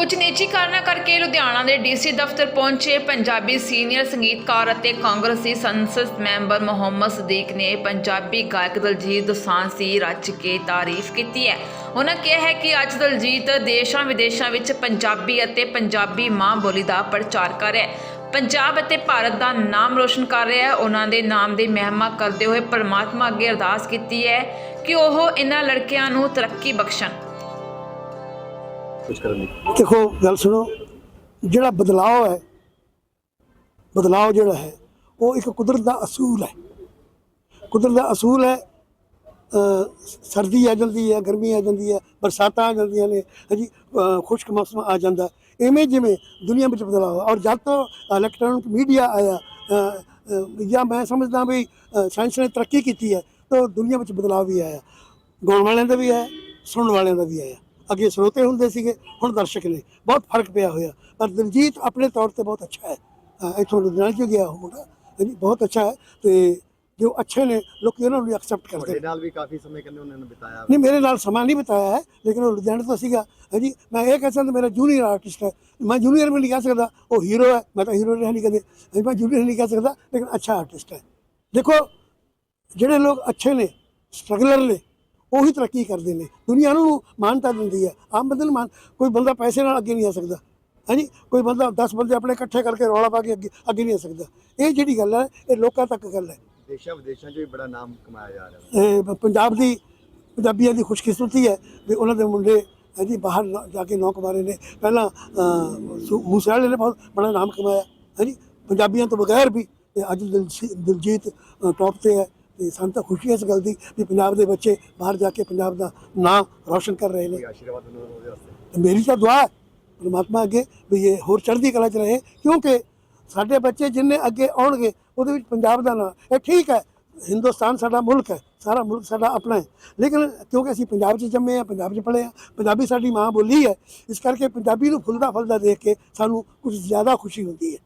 ਕੁਝ ਨਿੱਜੀ ਕਾਰਨਾਂ ਕਰਕੇ ਲੁਧਿਆਣਾ ਦੇ ਡੀਸੀ ਦਫ਼ਤਰ ਪਹੁੰਚੇ ਪੰਜਾਬੀ ਸੀਨੀਅਰ ਸੰਗੀਤਕਾਰ ਅਤੇ ਕਾਂਗਰਸੀ ਸੰਸਦ ਮੈਂਬਰ ਮੁਹੰਮਦ ਸਦੀਕ ਨੇ ਪੰਜਾਬੀ ਗਾਇਕ ਦਲਜੀਤ ਦੋਸਾਂਝ ਦੀ ਰੱਜ ਕੇ ਤਾਰੀਫ ਕੀਤੀ ਹੈ। ਉਹਨਾਂ ਕਿਹਾ ਹੈ ਕਿ ਅੱਜ ਦਲਜੀਤ ਦੇਸ਼ਾਂ ਵਿਦੇਸ਼ਾਂ ਵਿੱਚ ਪੰਜਾਬੀ ਅਤੇ ਪੰਜਾਬੀ ਮਾਂ ਬੋਲੀ ਦਾ ਪ੍ਰਚਾਰ ਕਰ ਰਿਹਾ ਹੈ। ਪੰਜਾਬ ਅਤੇ ਭਾਰਤ ਦਾ ਨਾਮ ਰੋਸ਼ਨ ਕਰ ਰਿਹਾ ਹੈ। ਉਹਨਾਂ ਦੇ ਨਾਮ ਦੀ ਮਹਿਮਾ ਕਰਦੇ ਹੋਏ ਪਰਮਾਤਮਾ ਅੱਗੇ ਅਰਦਾਸ ਕੀਤੀ ਹੈ ਕਿ ਉਹ ਇਹਨਾਂ ਲੜਕਿਆਂ ਨੂੰ ਤਰੱਕੀ ਬਖਸ਼ਣ। ਕੁਝ ਕਰਨ ਦੀ ਦੇਖੋ, ਗੱਲ ਸੁਣੋ, ਜਿਹੜਾ ਬਦਲਾਅ ਹੈ, ਬਦਲਾਅ ਜਿਹੜਾ ਹੈ, ਉਹ ਇੱਕ ਕੁਦਰਤ ਦਾ ਅਸੂਲ ਹੈ। ਕੁਦਰਤ ਦਾ ਅਸੂਲ ਹੈ ਸਰਦੀ ਆ ਜਾਂਦੀ ਹੈ, ਗਰਮੀ ਆ ਜਾਂਦੀ ਹੈ, ਬਰਸਾਤਾਂ ਆ ਜਾਂਦੀਆਂ ਨੇ, ਹਾਂਜੀ ਖੁਸ਼ਕ ਮੌਸਮ ਆ ਜਾਂਦਾ। ਇਵੇਂ ਜਿਵੇਂ ਦੁਨੀਆ ਵਿੱਚ ਬਦਲਾਅ ਔਰ ਜਦ ਤੋਂ ਇਲੈਕਟ੍ਰੋਨਿਕ ਮੀਡੀਆ ਆਇਆ ਜਾਂ ਮੈਂ ਸਮਝਦਾ ਵੀ ਸਾਇੰਸ ਨੇ ਤਰੱਕੀ ਕੀਤੀ ਹੈ, ਤਾਂ ਦੁਨੀਆ ਵਿੱਚ ਬਦਲਾਅ ਵੀ ਆਇਆ। ਗਾਉਣ ਵਾਲਿਆਂ ਦਾ ਵੀ ਆਇਆ, ਸੁਣਨ ਵਾਲਿਆਂ ਦਾ ਵੀ ਆਇਆ। ਅੱਗੇ ਸਰੋਤੇ ਹੁੰਦੇ ਸੀਗੇ ਹੁਣ ਦਰਸ਼ਕ ਨੇ ਬਹੁਤ ਫ਼ਰਕ ਪਿਆ ਹੋਇਆ ਪਰ ਦਿਲਜੀਤ ਆਪਣੇ ਤੌਰ ਤੇ ਬਹੁਤ ਅੱਛਾ ਹੈ ਅ, ਇੱਥੋਂ ਲੁਧਿਆਣੇ ਚ ਗਿਆ ਉਹ ਮੁੰਡਾ ਹਾਂਜੀ ਬਹੁਤ ਅੱਛਾ ਹੈ ਤੇ ਜੋ ਅੱਛੇ ਨੇ ਲੋਕੀ ਉਹਨਾਂ ਨੂੰ ਐਕਸੈਪਟ ਕਰਦੇ ਤੁਹਾਡੇ ਨੇ ਨਾਲ ਵੀ ਕਾਫੀ ਸਮੇਂ ਕਹਿੰਦੇ ਉਹਨਾਂ ਨੇ ਬਿਤਾਇਆ ਨਹੀਂ ਮੇਰੇ ਨਾਲ ਸਮਾਂ ਨਹੀਂ ਬਿਤਾਇਆ ਹੈ ਲੇਕਿਨ ਉਹ ਲੁਧਿਆਣੇ ਤੋਂ ਸੀਗਾ ਹਾਂਜੀ ਮੈਂ ਇਹ ਕਹਿ ਸਕਦਾ ਮੇਰਾ ਜੂਨੀਅਰ ਆਰਟਿਸਟ ਹੈ ਮੈਂ ਜੂਨੀਅਰ ਵੀ ਨਹੀਂ ਕਹਿ ਸਕਦਾ ਉਹ ਹੀਰੋ ਹੈ ਮੈਂ ਤਾਂ ਹੀਰੋ ਨਹੀਂ ਕਦੇ ਹਾਂਜੀ, ਮੈਂ ਜੂਨੀਅਰ ਨਹੀਂ ਕਹਿ ਸਕਦਾ ਲੇਕਿਨ ਅੱਛਾ ਆਰਟਿਸਟ ਹੈ ਦੇਖੋ ਜਿਹੜੇ ਲੋਕ ਅੱਛੇ ਨੇ ਸਟਰਗਲਰ ਨੇ ਉਹੀ ਤਰੱਕੀ ਕਰਦੇ ਨੇ। ਦੁਨੀਆ ਨੂੰ ਮਾਨਤਾ ਦਿੰਦੀ ਹੈ। ਆਮ ਬੰਦੇ ਨੂੰ ਮਾਨ ਕੋਈ ਬੰਦਾ ਪੈਸੇ ਨਾਲ ਅੱਗੇ ਨਹੀਂ ਆ ਸਕਦਾ। ਹਾਂਜੀ? ਕੋਈ ਬੰਦਾ 10 ਬੰਦੇ ਆਪਣੇ ਇਕੱਠੇ ਕਰਕੇ ਰੌਲਾ ਪਾ ਕੇ ਅੱਗੇ ਅੱਗੇ ਨਹੀਂ ਆ ਸਕਦਾ। ਇਹ ਜਿਹੜੀ ਗੱਲ ਹੈ ਇਹ ਲੋਕਾਂ ਤੱਕ ਗੱਲ ਹੈ। ਦੇਸ਼ਾਂ ਵਿਦੇਸ਼ਾਂ 'ਚ ਵੀ ਬੜਾ ਨਾਮ ਕਮਾਇਆ ਜਾ ਰਿਹਾ। ਇਹ ਪੰਜਾਬ ਦੀ ਪੰਜਾਬੀਆਂ ਦੀ ਖੁਸ਼ਕਿਸਮਤੀ ਹੈ ਵੀ ਉਹਨਾਂ ਦੇ ਮੁੰਡੇ ਹੈ ਜੀ ਬਾਹਰ ਜਾ ਕੇ ਨੌਕ ਮਾਰੇ ਨੇ। ਪਹਿਲਾਂ ਮੂਸੇ ਵਾਲੇ ਨੇ ਬਹੁਤ ਬੜਾ ਨਾਮ ਕਮਾਇਆ। ਹੈ ਜੀ ਪੰਜਾਬੀਆਂ ਤੋਂ ਬਗੈਰ ਵੀ ਅੱਜ ਦਿਲਜੀ- ਦਿਲਜੀਤ ਟੌਪ ਤੇ ਹੈ। ਤੇ ਸਾਨੂੰ ਤਾਂ ਖੁਸ਼ੀ ਹੈ ਇਸ ਗੱਲ ਦੀ ਵੀ ਪੰਜਾਬ ਦੇ ਬੱਚੇ ਬਾਹਰ ਜਾ ਕੇ ਪੰਜਾਬ ਦਾ ਨਾਂ ਰੌਸ਼ਨ ਕਰ ਰਹੇ ਨੇ। ਕੋਈ ਆਸ਼ੀਰਵਾਦ ਉਹਨਾਂ ਨੂੰ ਉਹਦੇ ਵਾਸਤੇ। ਤੇ ਮੇਰੀ ਤਾਂ ਦੁਆ ਹੈ ਪਰਮਾਤਮਾ ਅੱਗੇ ਵੀ ਇਹ ਹੋਰ ਚੜ੍ਹਦੀ ਕਲਾ ਚ ਰਹੇ ਕਿਉਂਕਿ ਸਾਡੇ ਬੱਚੇ ਜਿੰਨੇ ਅੱਗੇ ਆਉਣਗੇ ਉਹਦੇ ਵਿੱਚ ਪੰਜਾਬ ਦਾ ਨਾਂ ਇਹ ਠੀਕ ਹੈ ਹਿੰਦੁਸਤਾਨ ਸਾਡਾ ਮੁਲਕ ਹੈ ਸਾਰਾ ਮੁਲਕ ਸਾਡਾ ਆਪਣਾ ਹੈ। ਲੇਕਿਨ ਕਿਉਂਕਿ ਅਸੀਂ ਪੰਜਾਬ 'ਚ ਜੰਮੇ ਆ ਪੰਜਾਬ 'ਚ ਪੜ੍ਹੇ ਆ ਪੰਜਾਬੀ ਸਾਡੀ ਮਾਂ ਬੋਲੀ ਹੈ ਇਸ ਕਰਕੇ ਪੰਜਾਬੀ ਨੂੰ ਫੁੱਲਦਾ ਫਲਦਾ ਦੇਖ ਕੇ ਸਾਨੂੰ ਕੁਝ ਜ਼ਿਆਦਾ ਖੁਸ਼ੀ ਹੁੰਦੀ ਹੈ।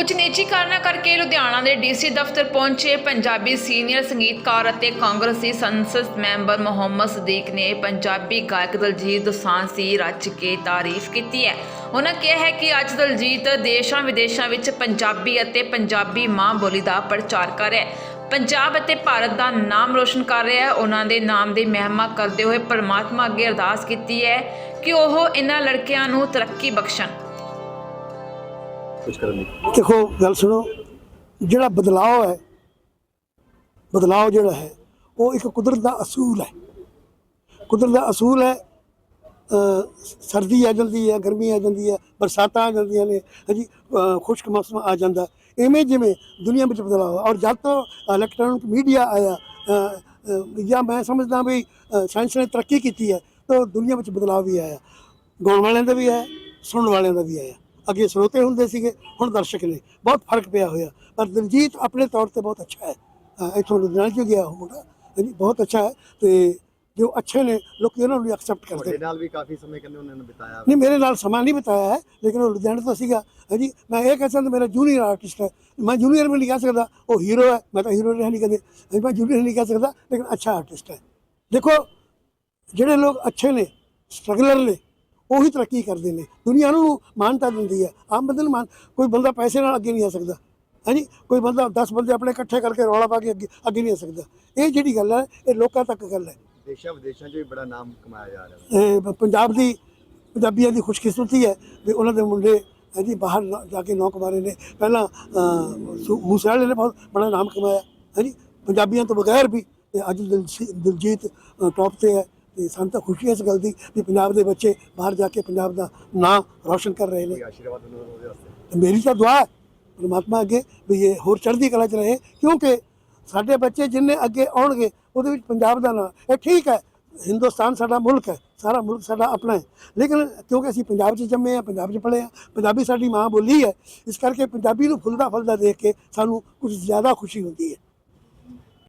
ਕੁਝ ਨਿੱਜੀ ਕਾਰਨਾਂ ਕਰਕੇ ਲੁਧਿਆਣਾ ਦੇ ਡੀਸੀ ਦਫ਼ਤਰ ਪਹੁੰਚੇ ਪੰਜਾਬੀ ਸੀਨੀਅਰ ਸੰਗੀਤਕਾਰ ਅਤੇ ਕਾਂਗਰਸੀ ਸੰਸਦ ਮੈਂਬਰ ਮੁਹੰਮਦ ਸਦੀਕ ਨੇ ਪੰਜਾਬੀ ਗਾਇਕ ਦਲਜੀਤ ਦੋਸਾਂਝ ਦੀ ਰੱਜ ਕੇ ਤਾਰੀਫ ਕੀਤੀ ਹੈ। ਉਹਨਾਂ ਕਿਹਾ ਹੈ ਕਿ ਅੱਜ ਦਲਜੀਤ ਦੇਸ਼ਾਂ ਵਿਦੇਸ਼ਾਂ ਵਿੱਚ ਪੰਜਾਬੀ ਅਤੇ ਪੰਜਾਬੀ ਮਾਂ ਬੋਲੀ ਦਾ ਪ੍ਰਚਾਰ ਕਰ ਰਿਹਾ ਹੈ। ਪੰਜਾਬ ਅਤੇ ਭਾਰਤ ਦਾ ਨਾਮ ਰੋਸ਼ਨ ਕਰ ਰਿਹਾ ਹੈ। ਉਹਨਾਂ ਦੇ ਨਾਮ ਦੀ ਮਹਿਮਾ ਕਰਦੇ ਹੋਏ ਪਰਮਾਤਮਾ ਅੱਗੇ ਅਰਦਾਸ ਕੀਤੀ ਹੈ ਕਿ ਉਹ ਇਹਨਾਂ ਲੜਕਿਆਂ ਨੂੰ ਤਰੱਕੀ ਬਖਸ਼ਣ। ਕੁਝ ਕਰਨ ਦੀ ਦੇਖੋ, ਗੱਲ ਸੁਣੋ, ਜਿਹੜਾ ਬਦਲਾਅ ਹੈ, ਬਦਲਾਅ ਜਿਹੜਾ ਹੈ, ਉਹ ਇੱਕ ਕੁਦਰਤ ਦਾ ਅਸੂਲ ਹੈ। ਕੁਦਰਤ ਦਾ ਅਸੂਲ ਹੈ ਸਰਦੀ ਆ ਜਾਂਦੀ ਹੈ, ਗਰਮੀ ਆ ਜਾਂਦੀ ਹੈ, ਬਰਸਾਤਾਂ ਆ ਜਾਂਦੀਆਂ ਨੇ ਹਾਂਜੀ ਖੁਸ਼ਕ ਮੌਸਮ ਆ ਜਾਂਦਾ। ਇਵੇਂ ਜਿਵੇਂ ਦੁਨੀਆ ਵਿੱਚ ਬਦਲਾਅ ਔਰ ਜਦ ਤੋਂ ਇਲੈਕਟ੍ਰੋਨਿਕ ਮੀਡੀਆ ਆਇਆ ਜਾਂ ਮੈਂ ਸਮਝਦਾ ਵੀ ਸਾਇੰਸ ਨੇ ਤਰੱਕੀ ਕੀਤੀ ਹੈ, ਤਾਂ ਦੁਨੀਆ ਵਿੱਚ ਬਦਲਾਅ ਵੀ ਆਇਆ। ਗਾਉਣ ਵਾਲਿਆਂ ਦਾ ਵੀ ਆਇਆ, ਸੁਣਨ ਵਾਲਿਆਂ ਦਾ ਵੀ ਆਇਆ। ਅੱਗੇ ਸਰੋਤੇ ਹੁੰਦੇ ਸੀਗੇ ਹੁਣ ਦਰਸ਼ਕ ਨੇ। ਬਹੁਤ ਫ਼ਰਕ ਪਿਆ ਹੋਇਆ। ਪਰ ਦਿਲਜੀਤ ਆਪਣੇ ਤੌਰ ਤੇ ਬਹੁਤ ਅੱਛਾ ਹੈ। ਅ, ਇੱਥੋਂ ਲੁਧਿਆਣੇ ਚ ਗਿਆ ਉਹ ਮੁੰਡਾ। ਹਾਂਜੀ ਬਹੁਤ ਅੱਛਾ ਹੈ ਤੇ ਜੋ ਅੱਛੇ ਨੇ ਲੋਕੀ ਉਹਨਾਂ ਨੂੰ ਐਕਸੈਪਟ ਕਰਦੇ ਤੁਹਾਡੇ ਨੇ। ਨਾਲ ਵੀ ਕਾਫੀ ਸਮੇਂ ਕਹਿੰਦੇ ਉਹਨਾਂ ਨੇ ਬਿਤਾਇਆ ਨਹੀਂ ਮੇਰੇ ਨਾਲ ਸਮਾਂ ਨਹੀਂ ਬਿਤਾਇਆ ਹੈ ਲੇਕਿਨ ਉਹ ਲੁਧਿਆਣੇ ਤੋਂ ਸੀਗਾ। ਹਾਂਜੀ ਮੈਂ ਇਹ ਕਹਿ ਸਕਦਾ ਮੇਰਾ ਜੂਨੀਅਰ ਆਰਟਿਸਟ ਹੈ। ਮੈਂ ਜੂਨੀਅਰ ਵੀ ਨਹੀਂ ਕਹਿ ਸਕਦਾ ਉਹ ਹੀਰੋ ਹੈ। ਮੈਂ ਤਾਂ ਹੀਰੋ ਨਹੀਂ ਕਦੇ ਹਾਂਜੀ, ਮੈਂ ਜੂਨੀਅਰ ਨਹੀਂ ਕਹਿ ਸਕਦਾ ਲੇਕਿਨ ਅੱਛਾ ਆਰਟਿਸਟ ਹੈ। ਦੇਖੋ ਜਿਹੜੇ ਲੋਕ ਉਹੀ ਤਰੱਕੀ ਕਰਦੇ ਨੇ। ਦੁਨੀਆ ਨੂੰ ਮਾਨਤਾ ਦਿੰਦੀ ਹੈ। ਆਮ ਬੰਦੇ ਨੂੰ ਮਾਨ ਕੋਈ ਬੰਦਾ ਪੈਸੇ ਨਾਲ ਅੱਗੇ ਨਹੀਂ ਆ ਸਕਦਾ। ਹਾਂਜੀ? ਕੋਈ ਬੰਦਾ 10 ਬੰਦੇ ਆਪਣੇ ਇਕੱਠੇ ਕਰਕੇ ਰੌਲਾ ਪਾ ਕੇ ਅੱਗੇ ਅੱਗੇ ਨਹੀਂ ਆ ਸਕਦਾ। ਇਹ ਜਿਹੜੀ ਗੱਲ ਹੈ ਇਹ ਲੋਕਾਂ ਤੱਕ ਗੱਲ ਹੈ। ਦੇਸ਼ਾਂ ਵਿਦੇਸ਼ਾਂ 'ਚ ਵੀ ਬੜਾ ਨਾਮ ਕਮਾਇਆ ਜਾ ਰਿਹਾ। ਇਹ ਪੰਜਾਬ ਦੀ ਪੰਜਾਬੀਆਂ ਦੀ ਖੁਸ਼ਕਿਸਮਤੀ ਹੈ ਵੀ ਉਹਨਾਂ ਦੇ ਮੁੰਡੇ ਹੈ ਜੀ ਬਾਹਰ ਜਾ ਕੇ ਨੌਕ ਮਾਰੇ ਨੇ। ਪਹਿਲਾਂ ਅ, ਸੁ- ਮੂਸੇ ਵਾਲੇ ਨੇ ਬਹੁਤ ਬੜਾ ਨਾਮ ਕਮਾਇਆ। ਹੈ ਜੀ ਪੰਜਾਬੀਆਂ ਤੋਂ ਬਗੈਰ ਵੀ ਅੱਜ ਦਿਲਜੀ- ਦਿਲਜੀਤ ਟੌਪ ਤੇ ਹੈ। ਤੇ ਸਾਨੂੰ ਤਾਂ ਖੁਸ਼ੀ ਹੈ ਇਸ ਗੱਲ ਦੀ ਵੀ ਪੰਜਾਬ ਦੇ ਬੱਚੇ ਬਾਹਰ ਜਾ ਕੇ ਪੰਜਾਬ ਦਾ ਨਾਂ ਰੌਸ਼ਨ ਕਰ ਰਹੇ ਨੇ। ਆਸ਼ੀਰਵਾਦ ਉਹਨਾਂ ਵਾਸਤੇ? ਮੇਰੀ ਤਾਂ ਦੁਆ ਹੈ ਪਰਮਾਤਮਾ ਅੱਗੇ ਵੀ ਇਹ ਹੋਰ ਚੜ੍ਹਦੀ ਕਲਾ ਚ ਰਹੇ ਕਿਉਂਕਿ ਸਾਡੇ ਬੱਚੇ ਜਿੰਨੇ ਅੱਗੇ ਆਉਣਗੇ ਉਹਦੇ ਵਿੱਚ ਪੰਜਾਬ ਦਾ ਨਾਂ ਇਹ ਠੀਕ ਹੈ ਹਿੰਦੁਸਤਾਨ ਸਾਡਾ ਮੁਲਕ ਹੈ ਸਾਰਾ ਮੁਲਕ ਸਾਡਾ ਆਪਣਾ ਹੈ। ਲੇਕਿਨ ਕਿਉਂਕਿ ਅਸੀਂ ਪੰਜਾਬ 'ਚ ਜੰਮੇ ਆ ਪੰਜਾਬ 'ਚ ਪੜ੍ਹੇ ਆ ਪੰਜਾਬੀ ਸਾਡੀ ਮਾਂ ਬੋਲੀ ਹੈ ਇਸ ਕਰਕੇ ਪੰਜਾਬੀ ਨੂੰ ਫੁੱਲਦਾ ਫਲਦਾ ਦੇਖ ਕੇ ਸਾਨੂੰ ਕੁਝ ਜ਼ਿਆਦਾ ਖੁਸ਼ੀ ਹੁੰਦੀ ਹੈ।